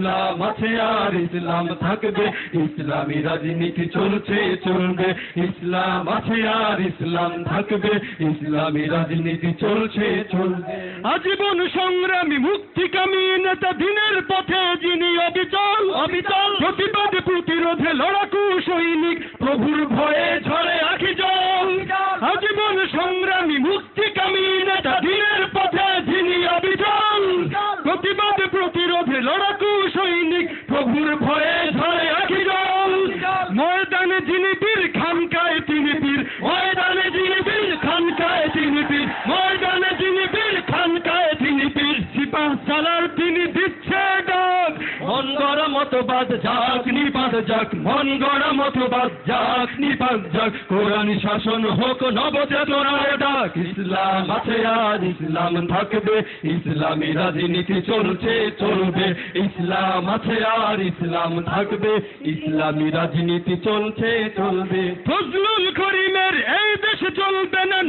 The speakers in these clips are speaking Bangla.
ইসলাম আছে আর ইসলাম থাকবে, ইসলামী রাজনীতি চলছে, চলবে। ইসলাম আছে আর ইসলাম থাকবে, ইসলামী রাজনীতি চলছে, চলবে। আজীবন সংগ্রামী, মুক্তিকামী নেতা দিনের পথে যিনি অবিচল অবিচল প্রতিবাদ প্রতিরোধে লড়াকু সৈনিক, প্রভুর ভয়ে ঝরে আখি জল। আজীবন সংগ্রামী, মুক্তিকামী নেতা দিনের পথে যিনি অবিচল, প্রতিবাদ প্রভুর ভয়ে ঝরে আখি জল। ময়দানে যিনি বীর, খানকায় তিনি বীর। ময়দানে যিনি বীর, খানকায় তিনি বীর। ময়দানে যিনি বীর, খানকায় তিনি বীর। সিপাহ সালার মতবাদ যাক, নিপাত যাক, মন গড়া মতবাদ যাক, নিপাত যাক, কোরআন শাসন হোক নবচেতনার ডাক। ইসলাম আছে আজ, ইসলাম থাকবে, ইসলামী রাজনীতি চলছে, চলবে। ইসলাম আছে আর ইসলাম থাকবে, ইসলামী রাজনীতি চলছে, চলবে। ফজলুল করিমের এই দেশে চলবে না।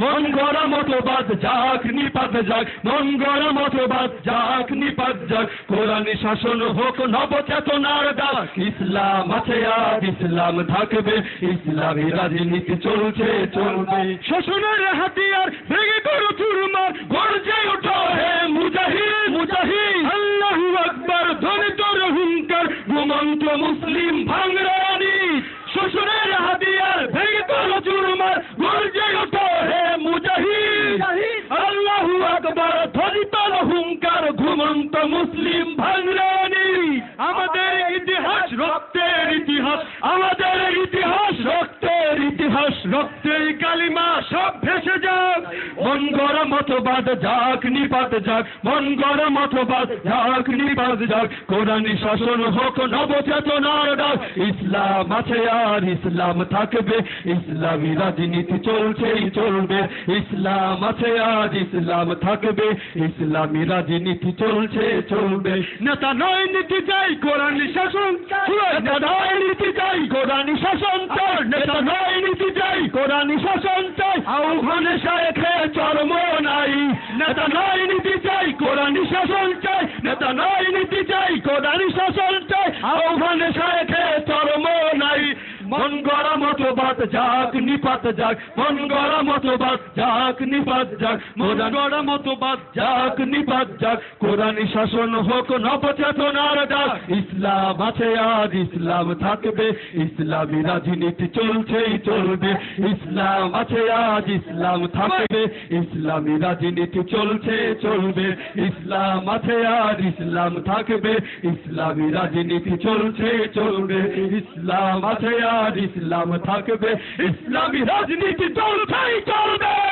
মন গড়া মতবাদ যাক নিপাত যাক মন গড়া মতবাদ যাক নিপাত যাক। কোরআনী শাসন হোক নবচেতনার ডাক। ইসলাম আছে আজ ইসলাম থাকবে ইসলামী রাজনীতি চলছে চলবে। শোষণের হাতিয়ার ভেঙে করো চুরমার গর্জে ওঠো। হে মুজাহিদ মুজাহিদ। আল্লাহু আকবার ধ্বনি তোর হুঙ্কার ঘুমন্ত মুসলিম ভাঙরানি ঘুমন্ত মুসলিম ভাঙরানি আমাদের ইতিহাস রক্তের ইতিহাস, আমাদের ইতিহাস রক্তের ইতিহাস, রক্তের কালিমা সব ভেসে যাক। মন গড়া মতবাদ যাক, নিপাত যাক, মন গড়া মতবাদ যাক, নিপাত যাক। কোরআনী শাসন হোক নবচেতনার ডাক ইসলাম আছে আর ইসলাম থাকবে ইসলামী রাজনীতি চলছেই চলবে। ইসলাম আছে আজ ইসলাম থাকবে ইসলামী রাজনীতি চলছে চলবে। নেতা নয় নীতি চাই কোরআনী শাসন নেতা নয় নীতি চাই কোরআনী শাসন নেতা নয় নীতি চাই কোরআনী শাসন চাই। আহ্বানে শায়েখে চরম নাই। নেতা নয় নীতি চাই কোরআনী শাসন চাই। নেতা নয় নীতি চাই কোরআনী শাসন চাই। আহ্বানে শায়েখে চরম নাই মন গড়া মতবাদ যাক, নিপাত যাক, মন গড়া মতবাদ যাক, নিপাত যাক, মন গড়া মতবাদ যাক, নিপাত যাক, কোরআনী শাসন হোক, নবচেতনার ডাক। ইসলাম আছে, আজ ইসলাম থাকবে, ইসলামী রাজনীতি চলছেই চলবে। ইসলাম আছে, আজ ইসলাম থাকবে, ইসলামী রাজনীতি চলছে চলবে। ইসলাম আছে, আজ ইসলাম থাকবে, ইসলামী রাজনীতি চলছে চলবে। ইসলাম আছে, আজ ইসলাম থাকবে Islam is not in it. Don't take all that.